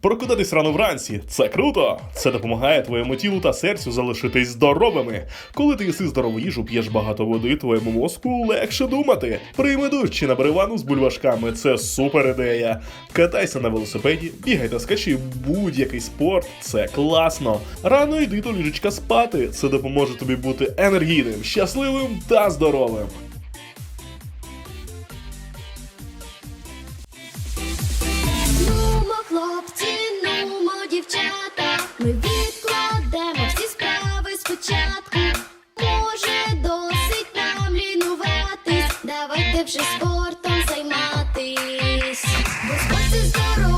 Прокидатись рано вранці це круто. Це допомагає твоєму тілу та серцю залишитись здоровими. Коли ти їси здорову їжу, п'єш багато води, твоєму мозку легше думати. Прийми душ чи набери ванну з бульбашками. Це супер ідея. Катайся на велосипеді, бігай та скачи будь-який спорт. Це класно. Рано йди до ліжечка спати. Це допоможе тобі бути енергійним, щасливим та здоровим. Хлопці, ліпше спортом займатись, бо спорт – це здоров'я.